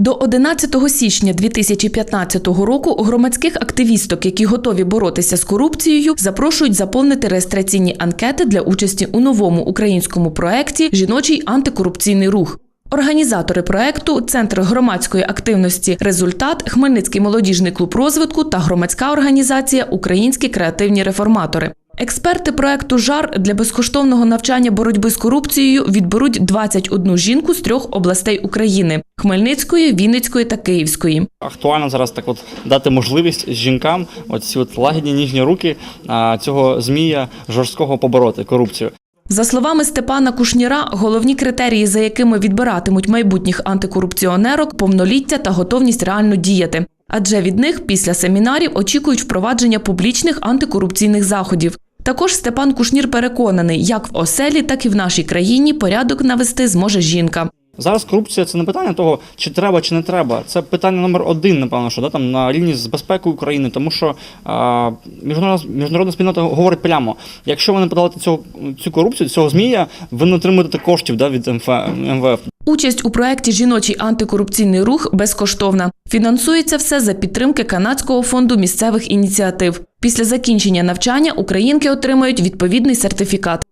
До 11 січня 2015 року громадських активісток, які готові боротися з корупцією, запрошують заповнити реєстраційні анкети для участі у новому українському проєкті Жіночий антикорупційний рух. Організатори проекту Центр громадської активності Результат, Хмельницький молодіжний клуб розвитку та громадська організація Українські креативні реформатори. Експерти проекту Жар для безкоштовного навчання боротьби з корупцією відберуть 21 жінку з трьох областей України: Хмельницької, Вінницької та Київської. Актуально зараз так от дати можливість жінкам оці от лагідні ніжні руки цього змія жорсткого побороти корупцію. За словами Степана Кушніра, головні критерії, за якими відбиратимуть майбутніх антикорупціонерок, повноліття та готовність реально діяти. Адже від них після семінарів очікують впровадження публічних антикорупційних заходів. Також Степан Кушнір переконаний, як в оселі, так і в нашій країні порядок навести зможе жінка. Зараз корупція це не питання того, чи треба, чи не треба. Це питання номер один, напевно, що да, там на рівні з безпекою України, тому що а, міжнародна, міжнародна спільнота говорить прямо: якщо ви не подолаєте цього цю корупцію, цього змія, ви не отримуєте коштів да, від МФ, МВФ. Участь у проєкті Жіночий антикорупційний рух безкоштовна. Фінансується все за підтримки канадського фонду місцевих ініціатив. Після закінчення навчання українки отримають відповідний сертифікат.